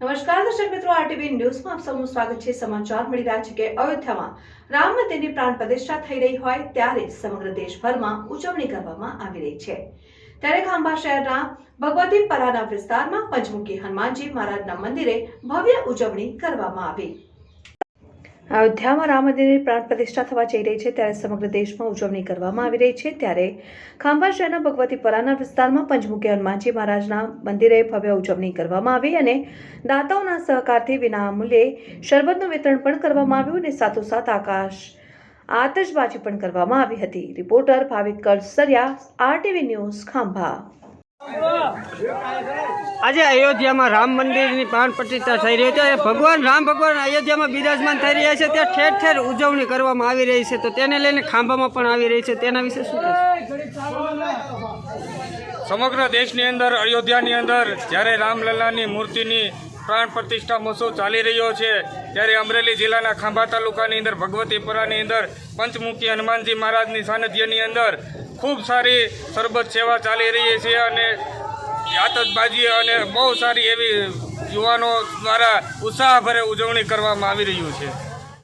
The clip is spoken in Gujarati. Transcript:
નમસ્કાર દર્શક મિત્રો, આરટીવી ન્યૂઝમાં આપ સૌનું સ્વાગત છે. સમાચાર મળી રહ્યા છે કે અયોધ્યામાં રામ મંદિરની પ્રાણ પ્રતિષ્ઠા થઈ રહી હોય ત્યારે સમગ્ર દેશભરમાં ઉજવણી કરવામાં આવી રહી છે. ત્યારે ખાંભા શહેરના ભગવતી પરાના વિસ્તારમાં પંચમુખી હનુમાનજી મહારાજના મંદિરે ભવ્ય ઉજવણી કરવામાં આવી. અયોધ્યામાં રામ મંદિરની પ્રાણ પ્રતિષ્ઠા થવા જઈ રહી છે ત્યારે સમગ્ર દેશમાં ઉજવણી કરવામાં આવી રહી છે. ત્યારે ખાંભા શહેરના ભગવતી પરાના વિસ્તારમાં પંચમુખી હનુમાનજી મહારાજના મંદિરે ભવ્ય ઉજવણી કરવામાં આવી અને દાતાઓના સહકારથી વિનામૂલ્યે શરબતનું વિતરણ પણ કરવામાં આવ્યું અને સાથોસાથ આકાશ આતશબાજી પણ કરવામાં આવી હતી. Reporter Bhavik Karsariya RTV news Khambha. આજે અયોધ્યામાં રામ મંદિરની પ્રાણ પ્રતિષ્ઠા થઈ રહી છે. ભગવાન રામ ભગવાન અયોધ્યામાં બિરાજમાન થઈ રહ્યા છે. ત્યાં ઠેર ઠેર ઉજવણી કરવામાં આવી રહી છે. તો તેને લઈને ખાંભામાં પણ આવી રહી છે. તેના વિશે શું કહેશો? સમગ્ર દેશની અંદર, અયોધ્યાની અંદર, જ્યારે રામલલ્લાની મૂર્તિની પ્રાણ પ્રતિષ્ઠા મહોત્સવ ચાલી રહ્યો છે, ત્યારે અમરેલી જિલ્લાના ખાંભા તાલુકાની અંદર, ભગવતીપુરાની અંદર, પંચમુખી હનુમાનજી મહારાજની સાનિધ્યની અંદર ખૂબ સારી સરબત સેવા ચાલી રહી છે અને આતશબાજી અને બહુ સારી એવી યુવાનો દ્વારા ઉત્સાહભરે ઉજવણી કરવામાં આવી રહ્યું છે.